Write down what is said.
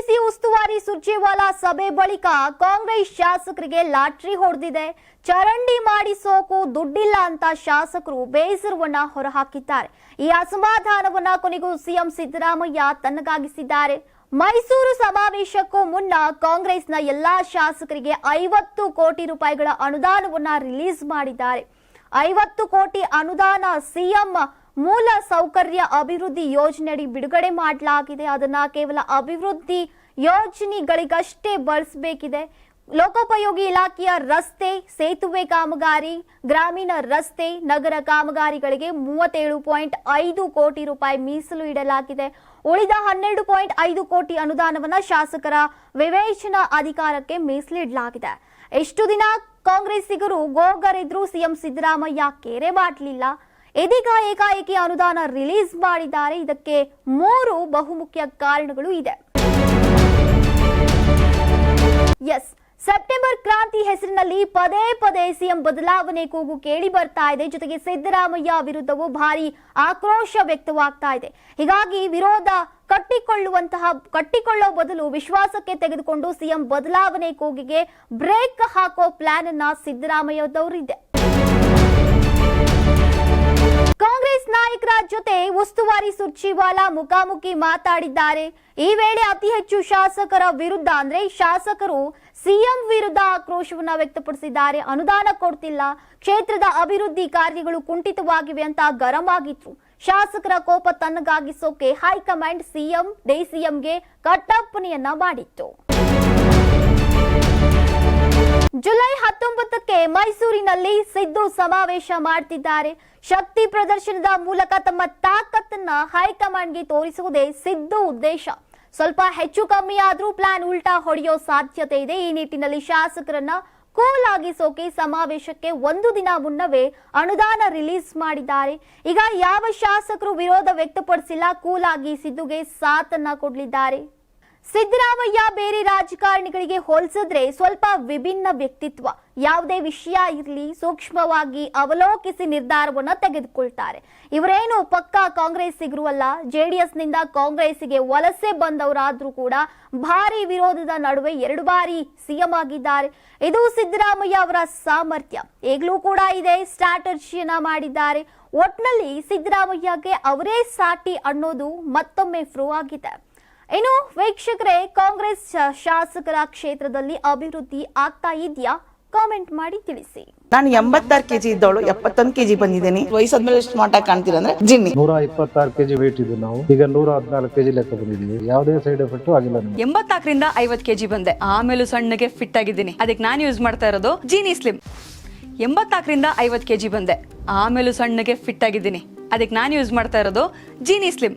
KPCC ಉಸ್ತುವಾರಿ ಸುರ್ಜೇವಾಲಾ ಸಭೆ ಬಳಿಕ ಕಾಂಗ್ರೆಸ್ ಶಾಸಕರಿಗೆ ಲಾಟ್ರಿ ಹೊಡೆದಿದೆ. ಚರಂಡಿ ಮಾಡಿಸೋಕು ದುಡ್ಡಿಲ್ಲ ಅಂತ ಶಾಸಕರು ಬೇಸರವನ್ನ ಹೊರಹಾಕಿದ್ದಾರೆ. ಈ ಅಸಮಾಧಾನವನ್ನ ಕೊನೆಗೂ ಸಿಎಂ ಸಿದ್ದರಾಮಯ್ಯ ತನ್ನಗಾಗಿಸಿದ್ದಾರೆ. ಮೈಸೂರು ಸಮಾವೇಶಕ್ಕೂ ಮುನ್ನ ಕಾಂಗ್ರೆಸ್ನ ಎಲ್ಲಾ ಶಾಸಕರಿಗೆ ಐವತ್ತು ಕೋಟಿ ರೂಪಾಯಿಗಳ ಅನುದಾನವನ್ನ ರಿಲೀಸ್ ಮಾಡಿದ್ದಾರೆ. ಐವತ್ತು ಕೋಟಿ ಅನುದಾನ ಸಿಎಂ ಮೂಲ ಸೌಕರ್ಯ ಅಭಿವೃದ್ಧಿ ಯೋಜನೆಯಡಿ ಬಿಡುಗಡೆ ಮಾಡಲಾಗಿದೆ. ಅದನ್ನ ಕೇವಲ ಅಭಿವೃದ್ಧಿ ಯೋಜನೆಗಳಿಗಷ್ಟೇ ಬಳಸಬೇಕಿದೆ. ಲೋಕೋಪಯೋಗಿ ಇಲಾಖೆಯ ರಸ್ತೆ, ಸೇತುವೆ ಕಾಮಗಾರಿ, ಗ್ರಾಮೀಣ ರಸ್ತೆ, ನಗರ ಕಾಮಗಾರಿಗಳಿಗೆ ಮೂವತ್ತೇಳು ಪಾಯಿಂಟ್ ಐದು ಕೋಟಿ ರೂಪಾಯಿ ಮೀಸಲು ಇಡಲಾಗಿದೆ. ಉಳಿದ ಹನ್ನೆರಡು ಪಾಯಿಂಟ್ ಐದು ಕೋಟಿ ಅನುದಾನವನ್ನ ಶಾಸಕರ ವಿವೇಚನಾ ಅಧಿಕಾರಕ್ಕೆ ಮೀಸಲಿಡಲಾಗಿದೆ ಎಷ್ಟು ದಿನ ಕಾಂಗ್ರೆಸ್ಸಿಗರು ಗೋಗರಿದ್ರು ಸಿಎಂ ಸಿದ್ದರಾಮಯ್ಯ, ಕೇರೆ ಮಾಡಲಿಲ್ಲ ಇದೀಗ ಏಕಾಏಕಿ ಅನುದಾನ ರಿಲೀಸ್ ಮಾಡಿದ್ದಾರೆ. ಇದಕ್ಕೆ ಮೂರು ಬಹುಮುಖ್ಯ ಕಾರಣಗಳು ಇದೆ. ಎಸ್, ಸೆಪ್ಟೆಂಬರ್ ಕ್ರಾಂತಿ ಹೆಸರಿನಲ್ಲಿ ಪದೇ ಪದೇ ಸಿಎಂ ಬದಲಾವಣೆ ಕೂಗು ಕೇಳಿ ಬರ್ತಾ ಇದೆ. ಜೊತೆಗೆ ಸಿದ್ದರಾಮಯ್ಯ ವಿರುದ್ಧವೂ ಭಾರಿ ಆಕ್ರೋಶ ವ್ಯಕ್ತವಾಗ್ತಾ ಇದೆ. ಹೀಗಾಗಿ ವಿರೋಧ ಕಟ್ಟಿಕೊಳ್ಳುವಂತಹ, ಕಟ್ಟಿಕೊಳ್ಳೋ ಬದಲು ವಿಶ್ವಾಸಕ್ಕೆ ತೆಗೆದುಕೊಂಡು ಸಿಎಂ ಬದಲಾವಣೆ ಕೂಗಿಗೆ ಬ್ರೇಕ್ ಹಾಕೋ ಪ್ಲಾನ್ ಅನ್ನ ಸಿದ್ದರಾಮಯ್ಯದವರಿದೆ ಜೊತೆ ಉಸ್ತುವಾರಿ ಸುರ್ಜೇವಾಲಾ ಮುಖಾಮುಖಿ ಮಾತಾಡಿದ್ದಾರೆ. ಈ ವೇಳೆ ಅತಿ ಹೆಚ್ಚು ಶಾಸಕರ ವಿರುದ್ಧ ಅಂದ್ರೆ ಶಾಸಕರು ಸಿಎಂ ವಿರುದ್ಧ ಆಕ್ರೋಶವನ್ನ ವ್ಯಕ್ತಪಡಿಸಿದ್ದಾರೆ. ಅನುದಾನ ಕೊಡ್ತಿಲ್ಲ. ಕ್ಷೇತ್ರದ ಅಭಿವೃದ್ಧಿ ಕಾರ್ಯಗಳು ಕುಂಠಿತವಾಗಿವೆ ಅಂತ ಗರಂ ಆಗಿತ್ತು ಶಾಸಕರ ಕೋಪ ತನ್ನಗಾಗಿಸೋಕೆ ಹೈಕಮಾಂಡ್ ಸಿಎಂ ಡಿಸಿಎಂಗೆ ಕಟ್ಟಪ್ಪಣೆಯನ್ನ ಮಾಡಿತ್ತು. ಜುಲೈ ಹತ್ತೊಂಬತ್ತಕ್ಕೆ ಮೈಸೂರಿನಲ್ಲಿ ಸಿದ್ದು ಸಮಾವೇಶ ಮಾಡ್ತಿದ್ದಾರೆ. ಶಕ್ತಿ ಪ್ರದರ್ಶನದ ಮೂಲಕ ತಮ್ಮ ತಾಕತ್ತನ್ನ ಹೈಕಮಾಂಡ್ಗೆ ತೋರಿಸುವುದೇ ಸಿದ್ದು ಉದ್ದೇಶ. ಸ್ವಲ್ಪ ಹೆಚ್ಚು ಕಮ್ಮಿ ಆದ್ರೂ ಪ್ಲಾನ್ ಉಲ್ಟಾ ಹೊಡೆಯೋ ಸಾಧ್ಯತೆ ಇದೆ. ಈ ನಿಟ್ಟಿನಲ್ಲಿ ಶಾಸಕರನ್ನ ಕೂಲ್ ಆಗಿಸೋಕೆ ಸಮಾವೇಶಕ್ಕೆ ಒಂದು ದಿನ ಮುನ್ನವೇ ಅನುದಾನ ರಿಲೀಸ್ ಮಾಡಿದ್ದಾರೆ. ಈಗ ಯಾವ ಶಾಸಕರು ವಿರೋಧ ವ್ಯಕ್ತಪಡಿಸಿಲ್ಲ ಕೂಲ್ ಆಗಿ ಸಿದ್ದುಗೆ ಸಾಥನ್ನ ಕೊಡಲಿದ್ದಾರೆ. ಸಿದ್ದರಾಮಯ್ಯ ಬೇರೆ ರಾಜಕಾರಣಿಗಳಿಗೆ ಹೋಲಿಸಿದ್ರೆ ಸ್ವಲ್ಪ ವಿಭಿನ್ನ ವ್ಯಕ್ತಿತ್ವ. ಯಾವುದೇ ವಿಷಯ ಇರಲಿ, ಸೂಕ್ಷ್ಮವಾಗಿ ಅವಲೋಕಿಸಿ ನಿರ್ಧಾರವನ್ನು ತೆಗೆದುಕೊಳ್ತಾರೆ. ಇವರೇನು ಪಕ್ಕಾ ಕಾಂಗ್ರೆಸ್ಸಿಗರು ಅಲ್ಲ ಜೆಡಿಎಸ್ನಿಂದ ಕಾಂಗ್ರೆಸ್ಸಿಗೆ ವಲಸೆ ಬಂದವರಾದರೂ ಕೂಡ ಭಾರಿ ವಿರೋಧದ ನಡುವೆ ಎರಡು ಬಾರಿ ಸಿಎಂ ಆಗಿದ್ದಾರೆ. ಇದು ಸಿದ್ದರಾಮಯ್ಯ ಅವರ ಸಾಮರ್ಥ್ಯ. ಈಗಲೂ ಕೂಡ ಇದೆ ಸ್ಟ್ರಾಟಜಿಯನ್ನ ಮಾಡಿದ್ದಾರೆ. ಒಟ್ನಲ್ಲಿ ಸಿದ್ದರಾಮಯ್ಯಗೆ ಅವರೇ ಸಾಟಿ ಅನ್ನೋದು ಮತ್ತೊಮ್ಮೆ ಫ್ರೂ ಆಗಿದೆ. ಇನ್ನು ವೀಕ್ಷಕರೇ ಕಾಂಗ್ರೆಸ್ ಶಾ- ಶಾಸಕರ ಕ್ಷೇತ್ರದಲ್ಲಿ ಅಭಿವೃದ್ಧಿ ಆಗ್ತಾ ಇದೆಯಾ? ಕಾಮೆಂಟ್ ಮಾಡಿ ತಿಳಿಸಿ. ನಾನು ಎಂಬತ್ತಾರು ಕೆಜಿ ಇದ್ದವಳು ಎಪ್ಪತ್ತೊಂದು ಕೆಜಿ ಬಂದಿದ್ದೀನಿ. ವಯಸ್ಸಾದ್ಮೇಲೆ ಎಷ್ಟು ಸ್ಮಾರ್ಟ್ ಆಗಿ ಕಾಣ್ತೀರ ಅಂದ್ರೆ ಜಿನ್ನಿ. ನೂರ ಇಪ್ಪತ್ತಾರು ಕೆಜಿ ವೇಟ್ ಇದ್ದು ನಾವು. ಈಗ ನೂರ ಹದಿನಾಲ್ಕು ಕೆಜಿ ಲೆಕ್ಕ ಬಂದಿದ್ದೀವಿ. ಯಾವುದೇ ಸೈಡ್ ಎಫೆಕ್ಟ್ ಆಗಿಲ್ಲ ಎಂಬತ್ತಾಕರಿಂದ ಎಂಬತ್ನಾಲ್ಕರಿಂದ ಐವತ್ ಕೆಜಿ ಬಂದೆ. ಆಮೇಲೂ ಸಣ್ಣಗೆ ಫಿಟ್ ಆಗಿದ್ದೀನಿ. ಅದಕ್ಕೆ ನಾನು ಯೂಸ್ ಮಾಡ್ತಾ ಇರೋದು ಜೀನಿ ಸ್ಲಿಮ್ ಎಂಬತ್ತಾಕರಿಂದ ಐವತ್ತು ಕೆಜಿ ಬಂದೆ. ಆಮೇಲೂ ಸಣ್ಣಗೆ ಫಿಟ್ ಆಗಿದ್ದೀನಿ. ಅದಕ್ಕೆ ನಾನು ಯೂಸ್ ಮಾಡ್ತಾ ಇರೋದು ಜೀನಿ ಸ್ಲಿಮ್